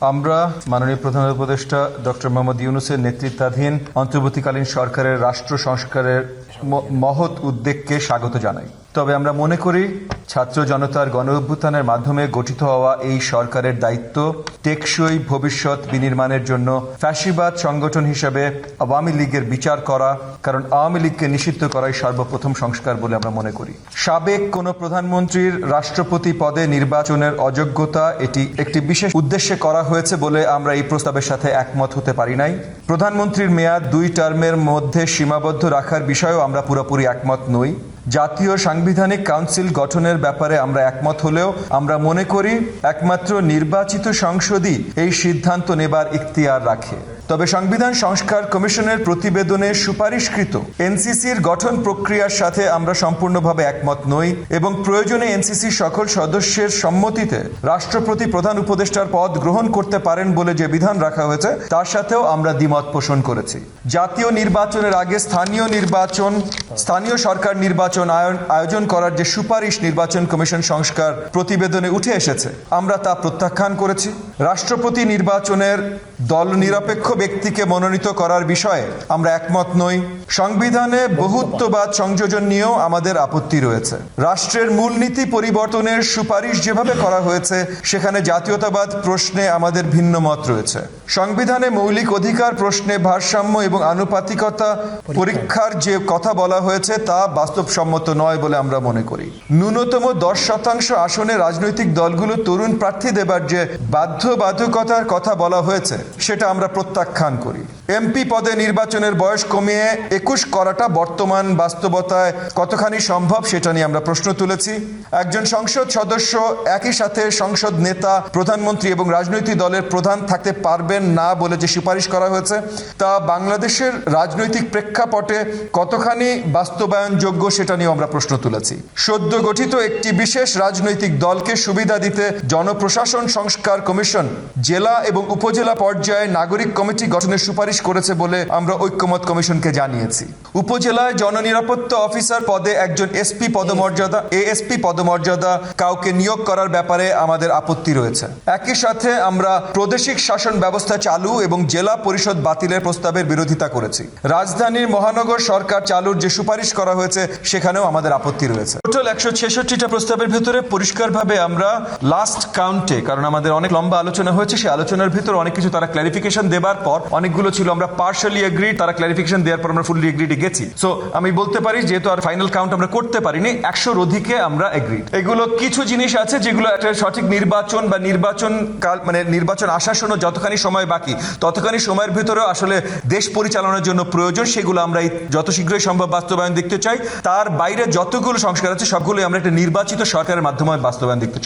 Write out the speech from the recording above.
আমরা মাননীয় প্রধান উপদেষ্টা ডক্টর মোহাম্মদ ইউনুসের নেতৃত্বাধীন অন্তর্বর্তীকালীন সরকারের রাষ্ট্র সংস্কারের মহৎ উদ্যোগকে স্বাগত জানাই। তবে আমরা মনে করি ছাত্র জনতার গণ অভ্যুত্থানের মাধ্যমে গঠিত হওয়া এই সরকারের দায়িত্ব টেকসই ভবিষ্যৎ বিনির্মাণের জন্য ফ্যাসিবাদ সংগঠন হিসেবে আওয়ামী লীগের বিচার করা, কারণ আওয়ামী লীগকে নিষিদ্ধ করাই সর্বপ্রথম সংস্কার বলে আমরা মনে করি। সাবেক কোন প্রধানমন্ত্রীর রাষ্ট্রপতি পদে নির্বাচনের অযোগ্যতা এটি একটি বিশেষ উদ্দেশ্যে করা হয়েছে বলে আমরা এই প্রস্তাবের সাথে একমত হতে পারি নাই। প্রধানমন্ত্রীর মেয়াদ দুই টার্মের মধ্যে সীমাবদ্ধ রাখার বিষয়েও আমরা পুরোপুরি একমত নই। জাতীয় সাংবিধানিক কাউন্সিল গঠনের ব্যাপারে আমরা একমত হলেও আমরা মনে করি একমাত্র নির্বাচিত সংসদই এই সিদ্ধান্ত নেবার ইখতিয়ার রাখে। তবে সংবিধান সংস্কার কমিশনের প্রতিবেদনে সুপারিশকৃত। এনসিসির গঠন প্রক্রিয়ার সাথে আমরা সম্পূর্ণভাবে একমত নই এবং প্রয়োজনে এনসিসি সকল সদস্যের সম্মতিতে রাষ্ট্রপতি প্রধান উপদেষ্টার পদ গ্রহণ করতে পারেন বলে যে বিধান রাখা হয়েছে, তার সাথেও আমরা দ্বিমত পোষণ করেছি। জাতীয় নির্বাচনের আগে স্থানীয় নির্বাচন, স্থানীয় সরকার নির্বাচন আয়োজন করার যে সুপারিশ নির্বাচন কমিশন সংস্কার প্রতিবেদনে উঠে এসেছে, আমরা তা প্রত্যাখ্যান করেছি। রাষ্ট্রপতি নির্বাচনের দল নিরপেক্ষ ব্যক্তিকে মনোনীত করার বিষয়ে আমরা একমত নই। সংবিধানে বহুত্ববাদ সংযোজন নিয়েও আমাদের আপত্তি রয়েছে। রাষ্ট্রের মূলনীতি পরিবর্তনের সুপারিশ যেভাবে করা হয়েছে, সেখানে জাতীয়তাবাদ প্রশ্নে আমাদের ভিন্ন মত রয়েছে। সংবিধানে মৌলিক অধিকার প্রশ্নে ভারসাম্য এবং আনুপাতিকতা পরীক্ষার যে কথা বলা হয়েছে, তা বাস্তবসম্মত নয় বলে আমরা মনে করি। ন্যূনতম দশ শতাংশ আসনে রাজনৈতিক দলগুলো তরুণ প্রার্থী দেবার যে বাধ্যবাধকতার কথা বলা হয়েছে, সেটা আমরা প্রত্যাখ্যান করি। এমপি পদে নির্বাচনের বয়স কমিয়ে একুশ করাটা বর্তমান বাস্তবতায় কতখানি সম্ভব সেটা নিয়ে আমরা প্রশ্ন তুলেছি। একজন সংসদ সদস্য একই সাথে সংসদ নেতা, প্রধানমন্ত্রী এবং রাজনৈতিক দলের প্রধান থাকতে পারবেন না বলে যে সুপারিশ করা হয়েছে, তা বাংলাদেশের রাজনৈতিক প্রেক্ষাপটে কতখানি বাস্তবায়নযোগ্য সেটা নিয়েও আমরা প্রশ্ন তুলেছি। সদ্য গঠিত একটি বিশেষ রাজনৈতিক দলকে সুবিধা দিতে জনপ্রশাসন সংস্কার কমিশন, জেলা এবং উপজেলা পর্যায়ে নাগরিক কমিটি গঠনের সুপারিশ করেছে বলে আমরা ঐক্যমত কমিশনকে জানিয়েছি। উপজেলায় জননিরাপত্তা অফিসার পদে একজন এসপি পদমর্যাদা, এএসপি পদমর্যাদা কাউকে নিয়োগ করার ব্যাপারে আমাদের আপত্তি রয়েছে। একই সাথে আমরা প্রাদেশিক শাসন ব্যবস্থা চালু এবং জেলা পরিষদ বাতিলের প্রস্তাবের বিরোধিতা করেছি। রাজধানীর মহানগর সরকার চালুর যে সুপারিশ করা হয়েছে, সেখানেও আমাদের আপত্তি রয়েছে। টোটাল একশো ছেষট্টিটা প্রস্তাবের ভেতরে পরিষ্কারভাবে আমরা লাস্ট কাউন্টে কারণ আমাদের অনেক লম্বা আলোচনা হয়েছে, সেই আলোচনার ভিতর অনেক কিছু তারা ক্লারিফিকেশন দেবার পর অনেকগুলো ছিল। আমরা পার্শালি এগ্রি তারা ক্লারিফিকেশন দেওয়ার পর আমরা ফুললি এগ্রিডে গেছি। সো আমি বলতে পারি, যেহেতু আর ফাইনাল কাউন্ট আমরা করতে পারিনি, একশোর অধিকে আমরা এগ্রি এগুলো কিছু জিনিস আছে যেগুলো একটা সঠিক নির্বাচন বা নির্বাচন কাল মানে নির্বাচন আসার জন্য যতখানি সময় বাকি, ততখানি সময়ের ভিতরেও আসলে দেশ পরিচালনার জন্য প্রয়োজন, সেগুলো আমরা যত শীঘ্রই সম্ভব বাস্তবায়ন দেখতে চাই। তার বাইরে যতগুলো সংস্কার আছে, সবগুলোই আমরা একটা নির্বাচিত সরকারের মাধ্যমে বাস্তবায়ন দেখতে চাই।